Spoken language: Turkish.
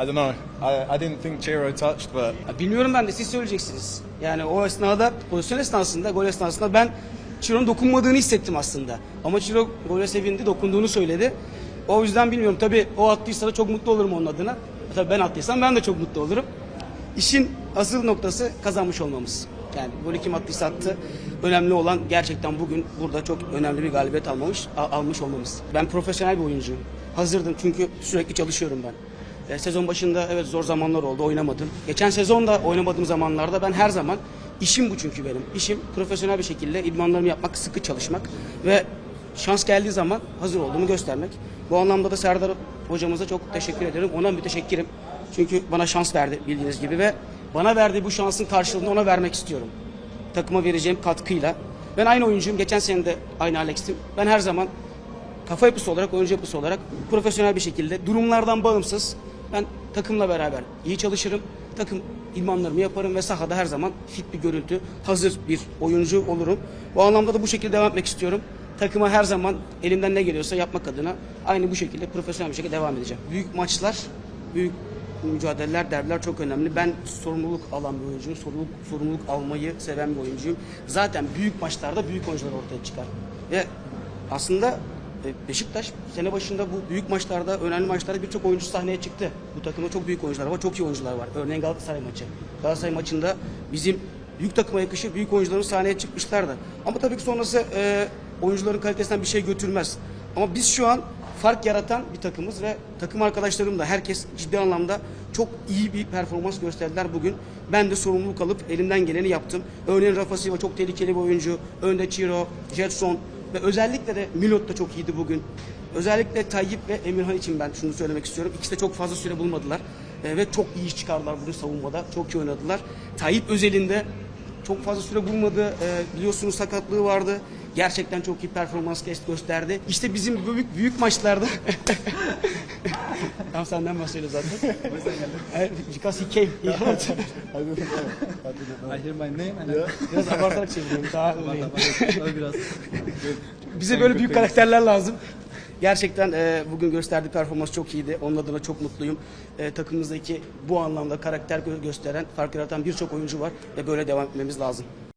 I don't know. I, I didn't think Chiro touched, but Bilmiyorum ben de siz söyleyeceksiniz. Yani o esnada pozisyon esnasında gol esnasında ben Chiro'nun dokunmadığını hissettim aslında. Ama Chiro gole sevindi dokunduğunu söyledi. O yüzden bilmiyorum. Tabii o attıysa da çok mutlu olurum onun adına. Tabii ben attıysam ben de çok mutlu olurum. İşin asıl noktası kazanmış olmamız. Yani golü kim attıysa attı. Önemli olan gerçekten bugün burada çok önemli bir galibiyet almamış, almış olmamız. Ben profesyonel bir oyuncuyum. Hazırdım çünkü sürekli çalışıyorum ben. E, sezon başında evet zor zamanlar oldu oynamadım. Geçen sezon da oynamadığım zamanlarda ben her zaman işim bu çünkü benim. İşim profesyonel bir şekilde idmanlarımı yapmak, sıkı çalışmak ve şans geldiği zaman hazır olduğumu göstermek. Bu anlamda da Serdar hocamıza çok teşekkür ederim. Ona müteşekkirim. Çünkü bana şans verdi bildiğiniz gibi ve bana verdiği bu şansın karşılığını ona vermek istiyorum. Takıma vereceğim katkıyla. Ben aynı oyuncuyum. Geçen sene de aynı Alex'tim. Ben her zaman kafa yapısı olarak, oyuncu yapısı olarak profesyonel bir şekilde durumlardan bağımsız ben takımla beraber iyi çalışırım. Takım idmanlarımı yaparım ve sahada her zaman fit bir görüntü, hazır bir oyuncu olurum. Bu anlamda da bu şekilde devam etmek istiyorum. Takıma her zaman elimden ne geliyorsa yapmak adına aynı bu şekilde profesyonel bir şekilde devam edeceğim. Büyük maçlar, büyük mücadeleler, derbiler çok önemli. Ben sorumluluk alan bir oyuncuyum. Sorumluluk, sorumluluk almayı seven bir oyuncuyum. Zaten büyük maçlarda büyük oyuncular ortaya çıkar. Ve aslında Beşiktaş sene başında bu büyük maçlarda, önemli maçlarda birçok oyuncu sahneye çıktı. Bu takımda çok büyük oyuncular var, çok iyi oyuncular var. Örneğin Galatasaray maçı. Galatasaray maçında bizim büyük takıma yakışır büyük oyuncuların sahneye çıkmışlardı. Ama tabii ki sonrası e, oyuncuların kalitesinden bir şey götürmez. Ama biz şu an fark yaratan bir takımız ve takım arkadaşlarım da herkes ciddi anlamda çok iyi bir performans gösterdiler bugün. Ben de sorumluluk alıp elimden geleni yaptım. Örneğin Rafa Silva çok tehlikeli bir oyuncu. Önde Ciro, Jetson ve özellikle de Milot da çok iyiydi bugün. Özellikle Tayyip ve Emirhan için ben şunu söylemek istiyorum. İkisi de çok fazla süre bulmadılar. E, ve çok iyi iş çıkardılar bugün savunmada. Çok iyi oynadılar. Tayyip özelinde çok fazla süre bulmadı. E, biliyorsunuz sakatlığı vardı. Gerçekten çok iyi performans gösterdi. İşte bizim büyük büyük maçlarda Tam senden bahsediyor zaten. Because he came. He. I hear my name and I Biraz abartarak çeviriyorum. Daha. Tabii biraz. Bize böyle büyük karakterler lazım. Gerçekten e, bugün gösterdiği performans çok iyiydi. Onun adına çok mutluyum. E, takımımızdaki bu anlamda karakter gö- gösteren, fark yaratan birçok oyuncu var ve böyle devam etmemiz lazım.